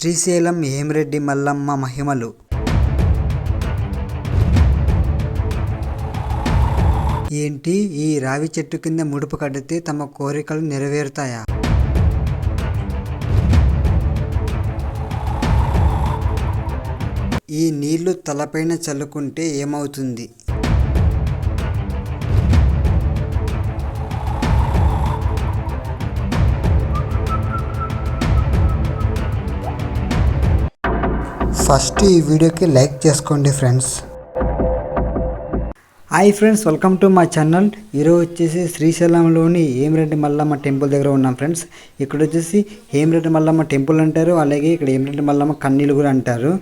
శ్రీశైలం ఏమిరెడ్డి మల్లమ్మ మహిమలు? ఏంటి ఈ రావి చెట్టు కింద ముడుపు కడితే తమ కోరికలు నెరవేరుతాయా? ఈ నీళ్ళు తలపైన చల్లుకుంటే ఏమవుతుంది? ఫస్ట్ ఈ వీడియోకి లైక్ చేసుకోండి friends. Hi friends welcome to my channel. ఈరోజు వచ్చేసి శ్రీశైలంలోని హేమరెడ్డి మల్లమ్మ టెంపుల్ దగ్గర ఉన్నాం ఫ్రెండ్స్. ఇక్కడ వచ్చేసి హేమరెడ్డి మల్లమ్మ టెంపుల్ అంటారు అలాగే ఇక్కడ ఏమిరెడ్డి మల్లమ్మ కన్నీళ్ళు కూడా అంటారు.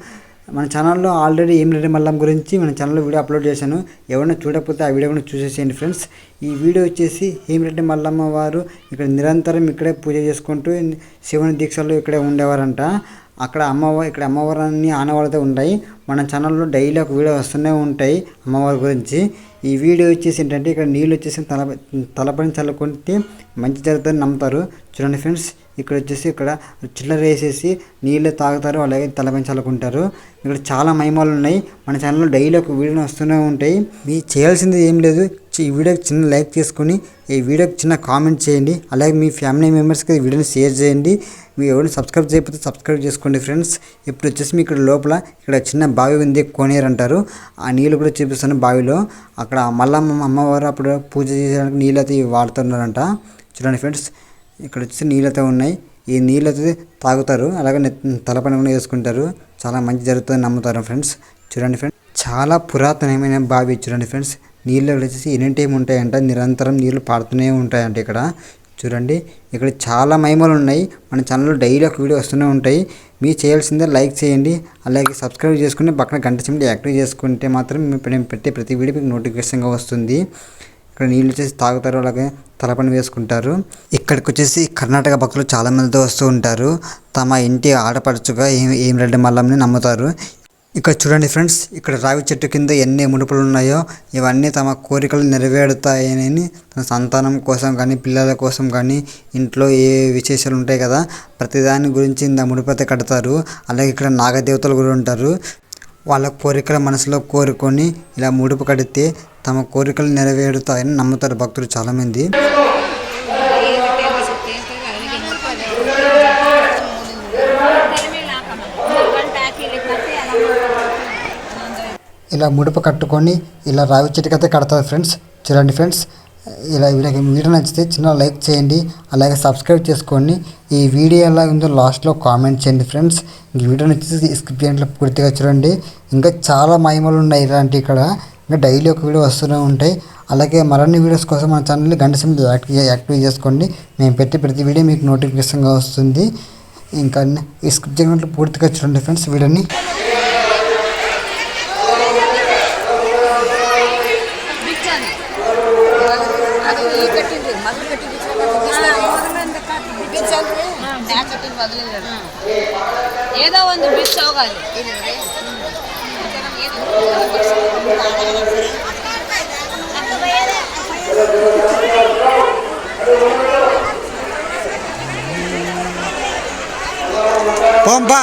మన ఛానల్లో ఆల్రెడీ ఏమిరెడ్డి మల్లమ్మ గురించి మన ఛానల్లో వీడియో అప్లోడ్ చేశాను. ఎవరైనా చూడకపోతే ఆ వీడియో కూడా చూసేసేయండి ఫ్రెండ్స్. ఈ వీడియో వచ్చేసి హేమరెడ్డి మల్లమ్మ వారు ఇక్కడ నిరంతరం ఇక్కడే పూజ చేసుకుంటూ శివుని దీక్షల్లో ఇక్కడే ఉండేవారంట. అక్కడ అమ్మవారు ఇక్కడ అమ్మవారిని ఆనవాళ్ళతో ఉంటాయి. మన ఛానల్లో డైలీ ఒక వీడియో వస్తూనే ఉంటాయి అమ్మవారి గురించి. ఈ వీడియో వచ్చేసి ఏంటంటే ఇక్కడ నీళ్ళు వచ్చేసి తల తలపని చల్లుకుంటే మంచి జరుగుతుందని నమ్ముతారు. చూడండి ఫ్రెండ్స్ ఇక్కడ వచ్చేసి ఇక్కడ చిల్లర వేసేసి నీళ్ళు తాగుతారు అలాగే తలపని చల్లుకుంటారు. ఇక్కడ చాలా మహిమలు ఉన్నాయి. మన ఛానల్లో డైలీ ఒక వీడియో వస్తూనే ఉంటాయి. మీ చేయాల్సింది ఏం లేదు ఈ వీడియోకి చిన్న లైక్ చేసుకొని ఈ వీడియోకి చిన్న కామెంట్ చేయండి. అలాగే మీ ఫ్యామిలీ మెంబర్స్కి ఈ వీడియోని షేర్ చేయండి. మీరు ఎవరిని సబ్స్క్రైబ్ చేయకపోతే సబ్స్క్రైబ్ చేసుకోండి ఫ్రెండ్స్. ఇప్పుడు వచ్చేసి మీ ఇక్కడ లోపల ఇక్కడ చిన్న బావి ఉంది కోనేరు అంటారు. ఆ నీళ్ళు కూడా చూపిస్తాను బావిలో. అక్కడ మల్లమ్మ అమ్మవారు అప్పుడు పూజ చేయడానికి నీళ్ళు అయితే వాడుతున్నారంట. చూడండి ఫ్రెండ్స్ ఇక్కడ వచ్చేసి నీళ్ళు అయితే ఉన్నాయి. ఈ నీళ్ళు అయితే తాగుతారు అలాగే తలపైన కూడా వేసుకుంటారు. చాలా మంచి జరుగుతుందని నమ్ముతారు ఫ్రెండ్స్. చూడండి ఫ్రెండ్స్ చాలా పురాతనమైన బావి చూడండి ఫ్రెండ్స్. నీళ్ళు వచ్చేసి ఎనీ టైం ఉంటాయంట? నిరంతరం నీళ్ళు పారుతూనే ఉంటాయంట ఇక్కడ. చూడండి ఇక్కడ చాలా మహిమలు ఉన్నాయి. మన ఛానల్లో డైలీ ఒక వీడియో వస్తూనే ఉంటాయి. మీరు చేయాల్సిందే లైక్ చేయండి. అలాగే సబ్స్క్రైబ్ చేసుకుని పక్కన గంట సింబల్ యాక్టివ్ చేసుకుంటే మాత్రం మేము పెట్టే ప్రతి వీడియో మీకు నోటిఫికేషన్గా వస్తుంది. ఇక్కడ నీళ్ళు వచ్చేసి తాగుతారు అలాగే తలపని వేసుకుంటారు. ఇక్కడికి వచ్చేసి కర్ణాటక భక్తులు చాలా మందితో వస్తూ ఉంటారు. తమ ఇంటి ఆడపడుచుగా ఏం ఏం రెడ్డి మల్లంని నమ్ముతారు. ఇక్కడ చూడండి ఫ్రెండ్స్ ఇక్కడ రావి చెట్టు కింద ఎన్ని ముడుపులు ఉన్నాయో ఇవన్నీ తమ కోరికలు నెరవేరుతాయని తన సంతానం కోసం కానీ పిల్లల కోసం కానీ ఇంట్లో ఏ విశేషాలు ఉంటాయి కదా ప్రతిదాని గురించి ఇంత ముడిపైతే కడతారు. అలాగే ఇక్కడ నాగదేవతలు కూడా ఉంటారు. వాళ్ళ కోరికల మనసులో కోరుకొని ఇలా ముడుపు కడితే తమ కోరికలు నెరవేరుతాయని నమ్ముతారు భక్తులు చాలామంది. ఇలా ముడుపు కట్టుకొని ఇలా రావి చెట్టుకైతే కడతారు ఫ్రెండ్స్. చూడండి ఫ్రెండ్స్ ఇలా వీడియో వీడియో నచ్చితే చిన్న లైక్ చేయండి అలాగే సబ్స్క్రైబ్ చేసుకోండి. ఈ వీడియో ఎలా ఉందో లాస్ట్లో కామెంట్ చేయండి ఫ్రెండ్స్. ఈ వీడియో నచ్చితే స్కిప్ చేయండి పూర్తిగా చూడండి. ఇంకా చాలా మహిమలు ఉన్నాయి ఇలాంటి ఇక్కడ. ఇంకా డైలీ ఒక వీడియో వస్తూనే ఉంటాయి. అలాగే మరిన్ని వీడియోస్ కోసం మన ఛానల్ని గంట సింబల్ యాక్టివ్ యాక్టివ్ చేసుకోండి. మేము పెట్టి ప్రతి వీడియో మీకు నోటిఫికేషన్గా వస్తుంది. ఇంకా ఈ స్కిప్ చేయడం పూర్తిగా చూడండి ఫ్రెండ్స్ వీడియోని. కట్టింది వదిలేదు ఏదో ಒಂದು ಬಿಚ್ ಹೋಗಲಿ పోంపా